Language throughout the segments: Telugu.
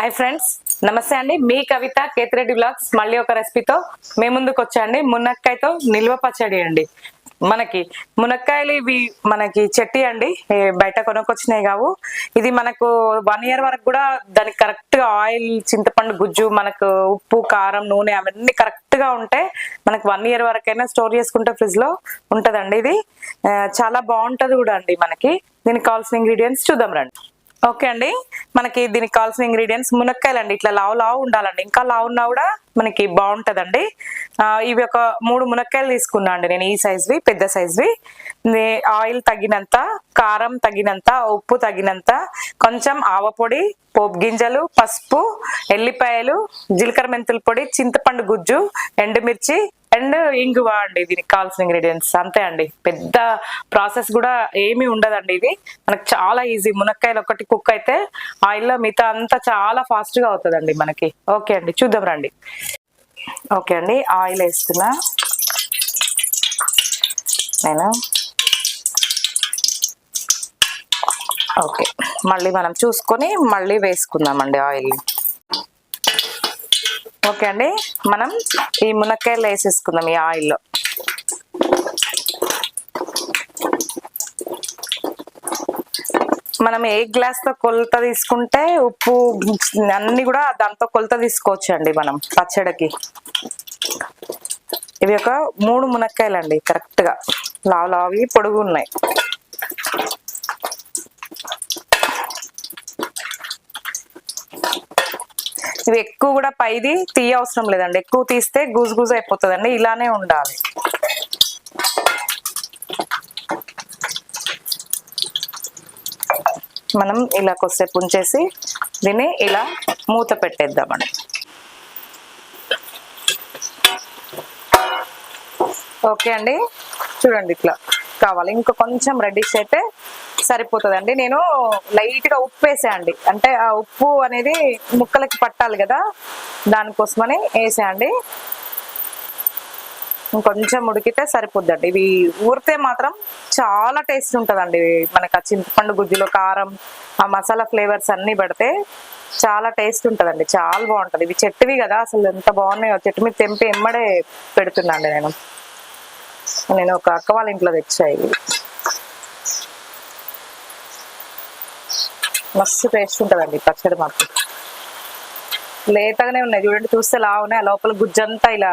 హాయ్ ఫ్రెండ్స్ నమస్తే అండి. మీ కవిత కేతిరెడ్డి బ్లాగ్స్ మళ్ళీ ఒక రెసిపీతో మీ ముందుకు వచ్చాండి మునక్కాయతో నిల్వ పచ్చడి అండి. మనకి మునక్కాయలు ఇవి మనకి చెట్టి అండి. బయట కొనుక్కొచ్చినాయి కావు. ఇది మనకు వన్ ఇయర్ వరకు కూడా దానికి కరెక్ట్గా ఆయిల్ చింతపండు గుజ్జు మనకు ఉప్పు కారం నూనె అవన్నీ కరెక్ట్గా ఉంటే మనకు వన్ ఇయర్ వరకైనా స్టోర్ చేసుకుంటే ఫ్రిడ్జ్లో ఉంటదండి ఇది. చాలా బాగుంటది కూడా అండి మనకి. దీనికి కావాల్సిన ఇంగ్రీడియంట్స్ చూద్దాం రండి. ఓకే అండి. మనకి దీనికి కావాల్సిన ఇంగ్రీడియంట్స్ మునక్కాయలు అండి ఇట్లా లావు లావు ఉండాలండి. ఇంకా లావు ఉన్నా కూడా మనకి బాగుంటుందండి. ఇవి ఒక మూడు మునక్కాయలు తీసుకున్నా అండి నేను. ఈ సైజ్వి పెద్ద సైజ్వి నే- ఆయిల్ తగినంత కారం తగినంత ఉప్పు తగినంత కొంచెం ఆవపొడి పోపు గింజలు పసుపు ఎల్లిపాయలు జీలకర్ర మెంతుల పొడి చింతపండు గుజ్జు ఎండుమిర్చి అండ్ ఇంగువ అండి దీనికి కావాల్సిన ఇంగ్రీడియంట్స్ అంతే అండి. పెద్ద ప్రాసెస్ కూడా ఏమీ ఉండదండి ఇది. మనకు చాలా ఈజీ. మునక్కాయలు ఒకటి కుక్ అయితే ఆయిల్లో మిగతా అంతా చాలా ఫాస్ట్గా అవుతుందండి మనకి. ఓకే అండి. చూద్దాం రండి. ఓకే అండి. ఆయిల్ వేస్తున్నా. నేను? ఓకే. మళ్ళీ మనం చూసుకొని మళ్ళీ వేసుకుందామండి ఆయిల్ ఓకే అండి. మనం ఈ మునక్కాయలు వేసేసుకుందాం ఈ ఆయిల్లో. మనం ఏ గ్లాస్తో కొలత తీసుకుంటే ఉప్పు అన్ని కూడా దాంతో కొలత తీసుకోవచ్చు అండి మనం పచ్చడికి. ఇవి ఒక మూడు మునక్కాయలు అండి కరెక్ట్గా లావు లావి పొడుగు ఉన్నాయి ఇవి ఎక్కువ కూడా పైది తీయ అవసరం లేదండి. ఎక్కువ తీస్తే గుజు గుజు అయిపోతుందండి. ఇలానే ఉండాలి. మనం ఇలా కొద్దిసేపు ఉంచేసి దీన్ని ఇలా మూత పెట్టేద్దామండి. ఓకే అండి. చూడండి ఇట్లా కావాలి. ఇంకా కొంచెం రెడీష్ అయితే సరిపోతుందండి. నేను లైట్గా ఉప్పు వేసా అండి. అంటే ఆ ఉప్పు అనేది ముక్కలకి పట్టాలి కదా దానికోసమని వేసా అండి. ఇంకొంచెం ఉడికితే సరిపోద్దండి. ఇవి ఊరితే మాత్రం చాలా టేస్ట్ ఉంటుందండి. మనకి ఆ చింతపండు గుజ్జులో కారం ఆ మసాలా ఫ్లేవర్స్ అన్నీ పెడితే చాలా టేస్ట్ ఉంటుందండి. చాలా బాగుంటుంది. ఇవి చెట్టువి కదా అసలు ఎంత బాగున్నాయో చెట్టు మీద తెంపి ఎమ్మడే పెడుతున్నాండి నేను. నేను ఒక అక్క వాళ్ళ ఇంట్లో తెచ్చా ఇవి. మస్తు టేస్ట్ ఉంటుందండి పచ్చడి మాకు లేతగానే ఉన్నాయి చూడండి చూస్తే లా ఉన్నాయి. లోపల గుజ్జంతా ఇలా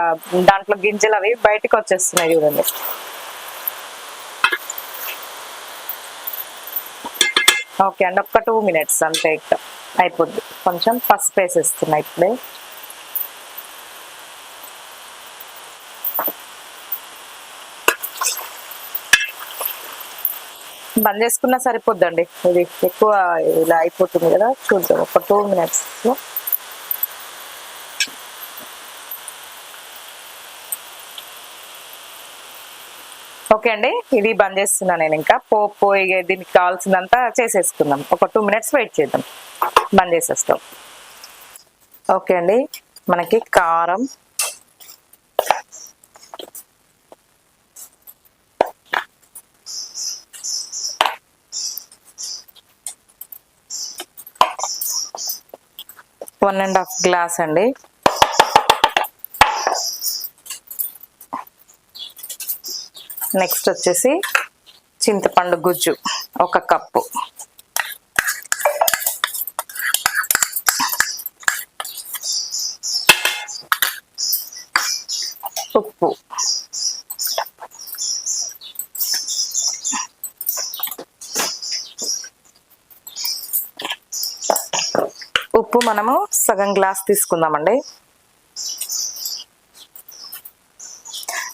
దాంట్లో గింజలు అవి బయటకు వచ్చేస్తున్నాయి చూడండి. ఓకే అండి ఒక్క టూ మినిట్స్ అంతే ఇక అయిపోద్ది. కొంచెం పసుపు వేసేస్తున్నాయి ఇప్పుడే. బంద్ చేసుకున్నా సరిపోద్దండి. ఇది ఎక్కువ ఇలా అయిపోతుంది కదా. చూద్దాం. ఒక టూ మినిట్స్. లో ఓకే అండి. ఇది బంద్ చేస్తున్నా నేను ఇంకా. పోపు ఇక దీనికి కావాల్సిందంతా చేసేసుకుందాం. ఒక టూ మినిట్స్ వెయిట్ చేద్దాం. బంద్ చేసేస్తాం. ఓకే అండి. మనకి కారం. వన్ అండ్ హాఫ్ గ్లాస్ అండి. నెక్స్ట్ వచ్చేసి చింతపండు గుజ్జు ఒక కప్పు. ఉప్పు. ఉప్పు మనము సగం గ్లాస్ తీసుకుందామండి.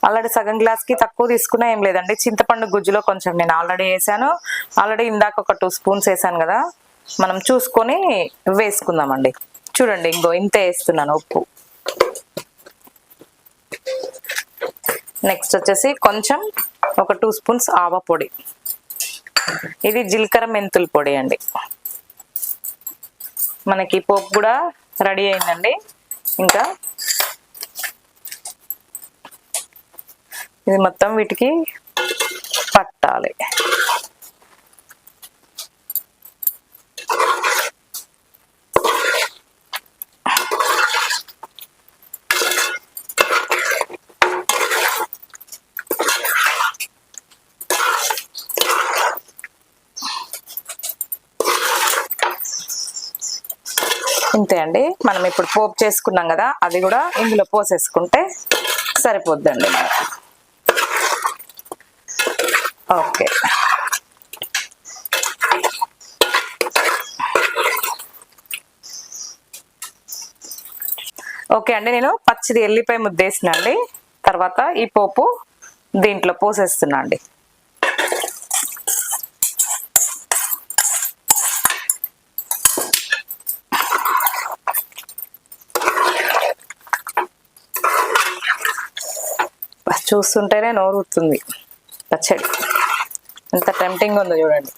ఆల్రెడీ సగం గ్లాస్కి తక్కువ తీసుకున్నా ఏం లేదండి. చింతపండు గుజ్జులో కొంచెం నేను ఆల్రెడీ వేసాను. ఆల్రెడీ ఇందాక ఒక టూ స్పూన్స్ వేసాను కదా. మనం చూసుకొని వేసుకుందామండి. చూడండి ఇంకో ఇంత వేస్తున్నాను ఉప్పు. నెక్స్ట్ వచ్చేసి కొంచెం ఒక టూ స్పూన్స్ ఆవ పొడి. ఇది జీలకర్ర మెంతుల పొడి అండి. మనకి పోపు కూడా రెడీ అయిందండి. ఇంకా ఇది మొత్తం వీటికి పట్టాలి. ఇంతే అండి. మనం ఇప్పుడు పోపు చేసుకున్నాం కదా అది కూడా ఇందులో పోసేసుకుంటే సరిపోద్దండి ఓకే. ఓకే అండి నేను పచ్చిది ఎల్లిపాయ ముద్దేసిన అండి. తర్వాత ఈ పోపు దీంట్లో పోసేస్తున్నా అండి. చూస్తుంటేనే నోరుతుంది పచ్చడి. ఎంత టెంప్టింగ్ ఉందో చూడండి.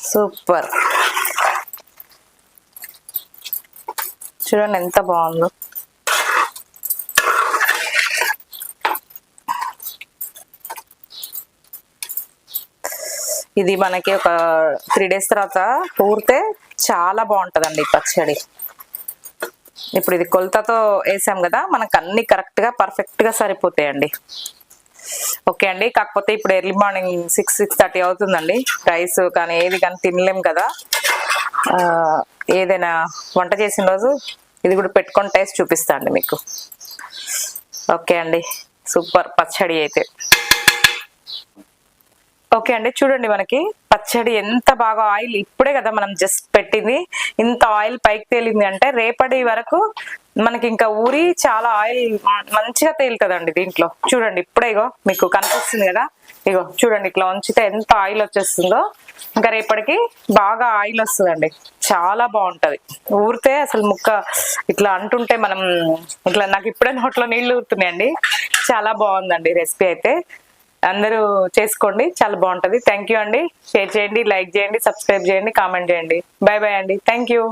సూపర్. చూడండి ఎంత బాగుందో. ఇది మనకి ఒక త్రీ డేస్ తర్వాత ఊరితే చాలా బాగుంటుందండి పచ్చడి. ఇప్పుడు ఇది కొలతతో వేసాం కదా మనకు అన్ని కరెక్ట్గా పర్ఫెక్ట్గా సరిపోతాయండి. ఓకే అండి కాకపోతే ఇప్పుడు early morning six six thirty అవుతుందండి. రైస్ కానీ ఏది కానీ తినలేం కదా. ఏదైనా వంట చేసిన రోజు ఇది కూడా పెట్టుకొని టేస్ట్ చూపిస్తా అండి మీకు. ఓకే అండి సూపర్ పచ్చడి అయితే. ఓకే అండి చూడండి మనకి. పచ్చడి ఎంత బాగా ఆయిల్ ఇప్పుడే కదా మనం జస్ట్ పెట్టింది. ఇంత ఆయిల్ పైకి తేలింది అంటే రేపటి వరకు మనకి ఇంకా ఊరి చాలా ఆయిల్ మంచిగా తేలుతుందండి దీంట్లో. చూడండి ఇప్పుడే ఇగో మీకు కనిపిస్తుంది కదా. ఇగో చూడండి ఇట్లా ఉంచితే ఎంత ఆయిల్ వచ్చేస్తుందో. ఇంకా రేపటికి బాగా ఆయిల్ వస్తుందండి. చాలా బాగుంటది. ఊరితే అసలు ముక్క ఇట్లా అంటుంటే మనం ఇట్లా నాకు ఇప్పుడే నోట్లో నీళ్ళు ఊరుతున్నాయండి. చాలా బాగుందండి రెసిపీ అయితే. అందరూ చేసుకోండి. చాలా బాగుంటది. థ్యాంక్ యూ అండి. షేర్ చేయండి లైక్ చేయండి సబ్స్క్రైబ్ చేయండి కామెంట్ చేయండి. బాయ్ బాయ్ అండి. Thank you